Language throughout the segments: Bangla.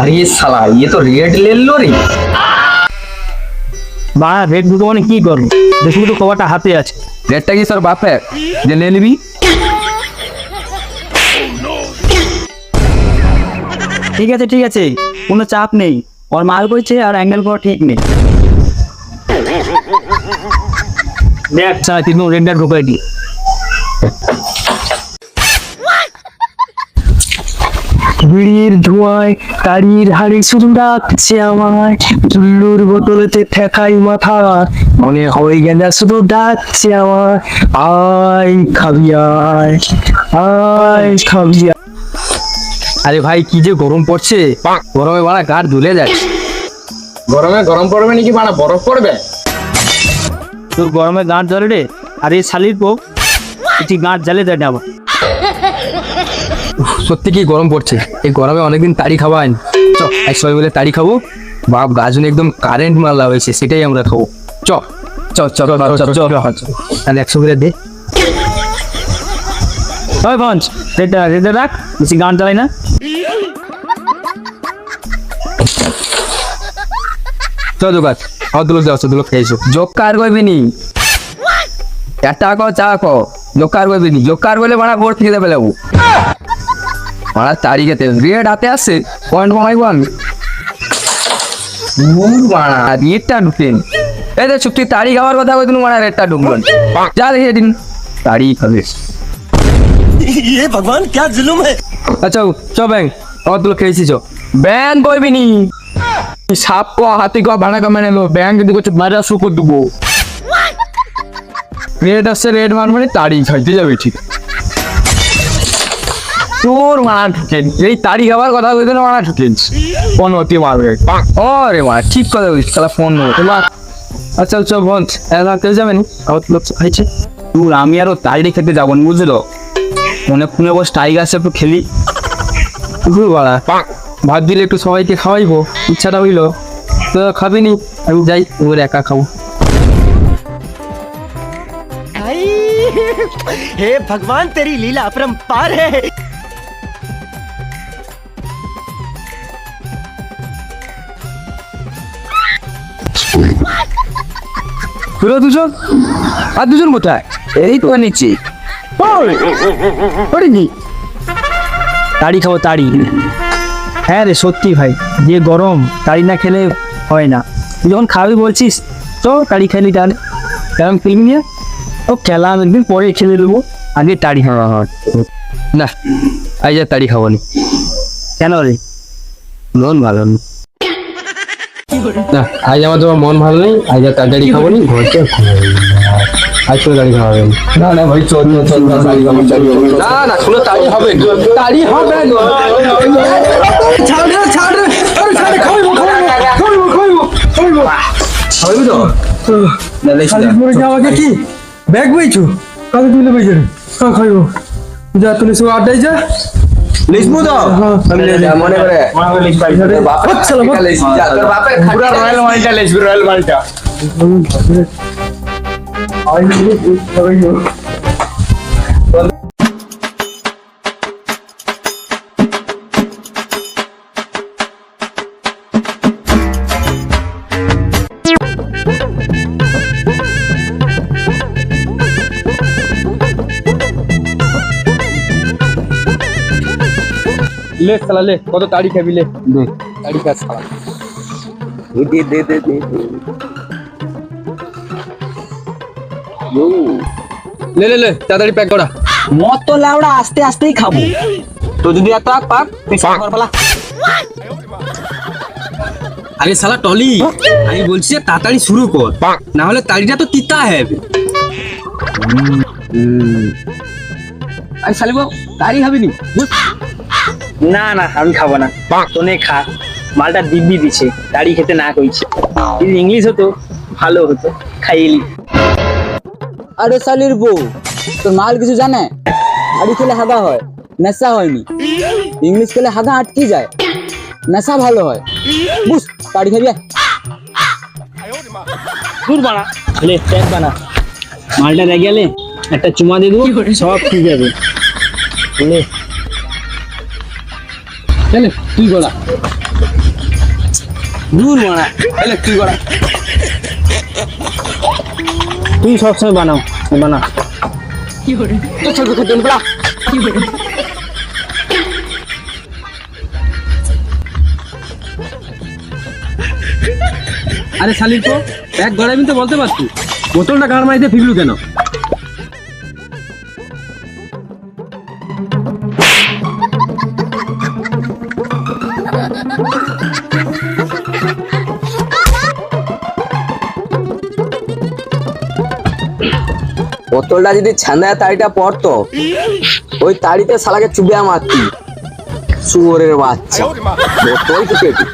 আরে শালা ইয়ে তো রেড লেলো রে। বা রেড দুটো মানে কি করব? দেশে তো কবাটা হাতে আছে। রেডটা কি স্যার বাপের? যে নিয়ে নিবি। ঠিক আছে ঠিক আছে কোনো চাপ নেই। ওর মাল করছে আর অ্যাঙ্গেল করা ঠিক নেই। দেখ। স্যার তিন রেড রেড ঢুকাই দিই বিড়ির ধোঁয়ায় তারির হাড়ি শুধু ডাকছে আমায়। চুল্লুর বোতলেতে ঠেকাই মাথা। মনে হয় গেঁদা শুধু ডাকছে আমায়। আয় খাবি আয়। আয় খাবি আরে ভাই কি যে গরম পড়ছে। গরমে বাড়া গাড় ধুলে যাচ্ছে। গরমে গরম পড়বে নাকি বাড়া বরফ পড়বে? তোর গরমে গাঁট জ্বলে রে। আর এই শালির পোক এটি গাঁট জ্বালে দেয় না আবার সত্যি কি গরম পড়ছে? এই গরমে অনেকদিন তাড়ি খাওয়া হয়নি। চ এক সবাই মিলে তাড়ি খাব। বাপ গাজনে একদম কারেন্ট মারলা হয়েছে সেটাই আমরা খাব। চ চ চ চ চ চ তাহলে একশো করে দে। ওই পঞ্চ রেডটা রেডে রাখ বেশি গান চালাই না। চ দোকান অদুলো যাও অদুলো খেয়েছো। যোগ কার করবি নি। একটা কো চা কো যোগ কার করবি নি। যোগ কার বলে মারা ভোর থেকে দেবে লাগবো মারা তারিখেতে রেড হাতে আসছে পয়েন্ট বানাইবো আমি উর মারা রেডটা ঢুকেন এই যে চুক্তি তারি খাওয়ার কথা কই তুমি মারা রেডটা ঢুকলো যা দেখে দিন তারি খাবে ये भगवान क्या जुल्म है আচ্ছা চ ব্যাং অদুলো খেয়েছি চ ব্যান করবি নি সাপ কো হাতি কো ভাড়া কমে নেলো ব্যাং যদি করছে মারা শুকর দেবো রেড আসছে রেড মার মানে তাড়ি খাইতে যাবে ঠিক তোর মারা ঢুকেন এই তাড়ি খাবার কথা বলতে না মারা ঢুকেন ফোন হতে মারবে ও রে মা ঠিক কথা বলিস তাহলে ফোন তোমার আচ্ছা আচ্ছা বোন এলা কেউ যাবেন আমার লোক খাইছে দূর আমি আরো তাড়ি খেতে যাবো না বুঝলো মনে ফোনে বস টাইগার আছে একটু খেলি ঘুর বাড়া ভাত দিলে একটু সবাইকে খাওয়াইবো ইচ্ছাটা হইলো তো খাবি নি আমি যাই ওর একা খাবো हे भगवान तेरी लीला अपरंपार है তোরা দুজন? আর দুজন কোথায়? এই তো নিচ্ছি কি তাড়ি খাব তাড়ি। হ্যাঁ রে সত্যি ভাই যে গরম তাড়ি না খেলে হয় না। তুই যখন খাবি বলছিস তো তাড়ি খেলি তাহলে। কেমন খেলবি নিয়ে? ও খেলাম একদিন পরে খেলে দেবো। আগে তাড়ি। খাওয়া হয় না আই যা তাড়ি খাব নি। কেন রে? মন ভালো না আজ আমার তোমার মন ভালো নেই আজ আর তাড়াতাড়ি খাব নি ঘরকে আজ করে তাড়ি খাওয়াবেন না। না ভাই চল না চল চল তাড়ি খাব না না শুনো তাড়ি হবে তাড়ি হবে ছাড় রে ছাড় রে আরে ছাড় রে খাইবো খাইবো খাইবো খাইবো খাইবো তো? না লেখি না। আমাকে কি? ব্যাগ বইছো কাকে তুলে বইছো কা খাইবো। যা তুলে সব আড্ডাই যা। লিখব তো মনে করে বাপের ছেলে বাপের পুরো রয়্যাল মালটা লিখবি রয়্যাল মালটা। লে সালা লে কত তাড়ি খাবি লে দে তাড়ি খা সালা দে দে দে দে লে লে লে তাড়াতাড়ি প্যাক করা মদ তো লাউড়া আস্তে আস্তেই খাব তো যদি এত আগ পাক তুই সারা ঘর পালা আরে সালা টলি আমি বলছি যে তাড়াতাড়ি শুরু কর না হলে তাড়িটা তো তিতা হবে আরে সালে বাবু তাড়ি খাবি নি না না আমি খাব না। তোনে খা। মালটা দিব্যি দিছে। দাড়ি খেতে না কইছে। যদি ইংলিশ হতো ভালো হতো। খাইলি আরে শালির বউ তোর মাল কিছু জানে? আড়ি খেলে হাগা হয় নেশা হয়নি। ইংলিশ খেলে হাগা আটকে যায় নেশা ভালো হয়। বুঝ তাড়ি খাবি দূর বানা লে ট্যাগ বানা। মালটা রেগে গেলে একটা চুমা দিয়ে দেবো সব ঠিক যাবে লে তুই গলা। দূর এলে তুই করা তুই সবসময় বানাও বানা আরে শালির তো এক গড়াবি তো বলতে পারছি। বোতলটা গাড় মারিতে ফিরলু কেন? বোতলটা যদি ছান্দায় তাড়িটা পড়তো, ওই তাড়িতে শালাকে চুবিয়া মারতি। শুয়োরের বাচ্চা। বোতল পেটি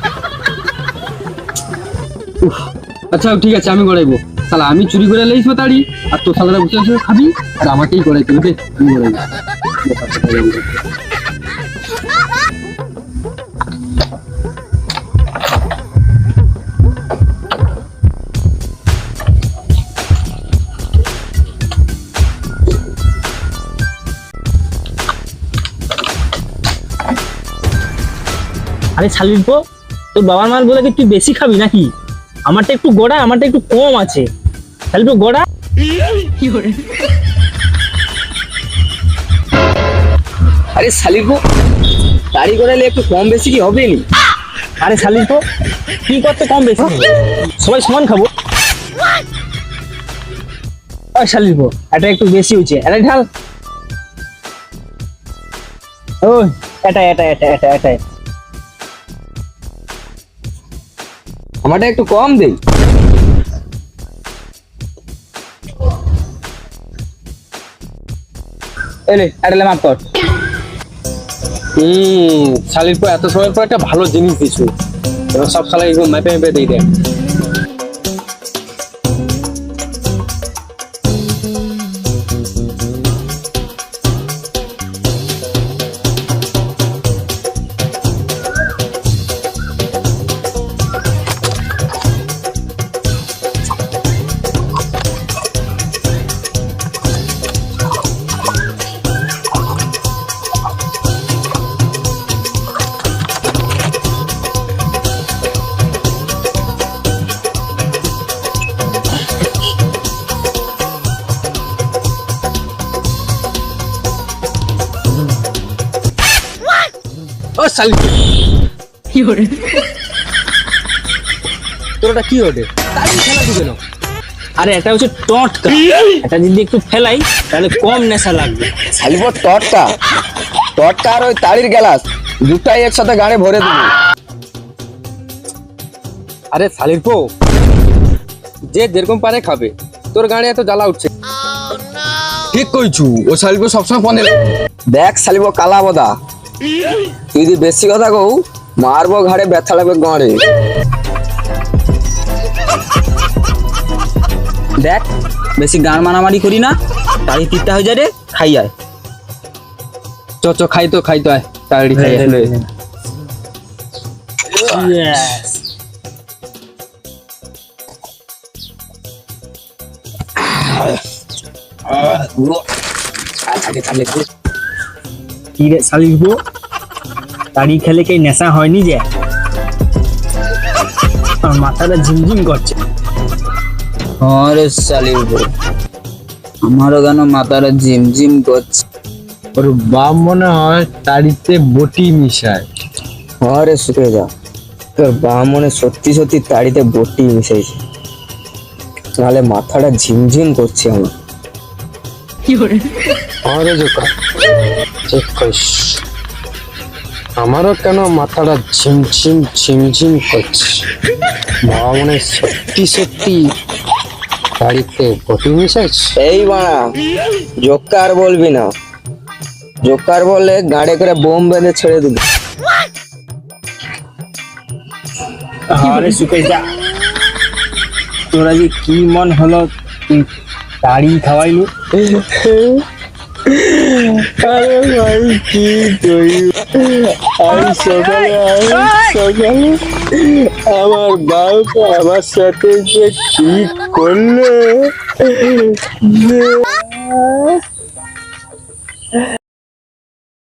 আচ্ছা ঠিক আছে, আমি গড়াইবো। তাহলে আমি চুরি করে লইছো তাড়ি, আর তোর বসে বসে খাবি? আর আমাকেই গড়াইতে হবে, আমি গড়াইবো। আরে শালির পো তোর বাবার মাল বলে কি তুই বেশি খাবি নাকি? আমারটা একটু গোড়া আমারটা একটু কম আছে। শালির পো গোড়া। আরে শালিকো তাড়ি করালে একটু কম বেশি কি হবে নি? আরে শালির পো কি করতে কম বেশি? সবাই সমান খাব। শালির পো এটা একটু বেশি হয়েছে। এটা ঢাল। ওই এটা এটা এটা এটা এটা আমারটা একটু কম দেই। এত সময় পর একটা ভালো জিনিস দিছু। সব শালা এরকম মেপে মেপে দিয়ে দেয় ও শালি তোর ওটা কি ওঠে তাই খেলা দিবে না। আরে এটা হচ্ছে টটকা। এটা যদি একটু ফেলাই তাহলে কম নেশা লাগবে। শালিপর টটকা। টটকা আর ওই তাড়ির গ্লাস দুটাই একসাথে গাড়ি ভরে দিবি। আরে শালির পো যে যেরকম পারে খাবে। তোর গাড়ি এত জ্বালা উঠছে। ঠিক কইছু ও শালির সবসময় ফোনে দেখ শালিব কালা বদা। তুই যদি বেশি কথা কও মারবো ঘাড়ে ব্যথা লাগবে গাঁড়ে। দেখ বেশি গান মারামারি করি না তাড়ি তিনটা হয়ে যায় রে খাই যায় চ চ খাই তো খাই তো আয় তাড়াতাড়ি খাই। আয়। কি রে তাড়ি খেলে কি নেশা হয়নি যে? আমার মাথাটা ঝিমঝিম করছে। আরে বউ আমারও কেন মাথাটা জিম করছে? ওর বাপ মনে হয় তাড়িতে বটি মিশায়। আরে শুকে যা তোর বাম মনে সত্যি সত্যি তাড়িতে বটি মিশাইছে। তাহলে মাথাটা ঝিমঝিম করছে আমার। আরে জোকা ঠিক কইস আমারও কেন মাথাটা ঝিমঝিম ঝিমঝিম করছে? বাবা মনে সত্যি সত্যি বাড়িতে বটি মিশাইছে? এই বাড়া জোকার বলবি না। জোকার বলে গাড়ি করে বোম বেঁধে ছেড়ে দিবি। আরে শুকে যা তোরা যে কি মন হলো তুই তাড়ি খাওয়াইলু? আরে ভাই কি তুই আমি সকালে সকালে আমার বাবা আমার সাথে যে কি করলে?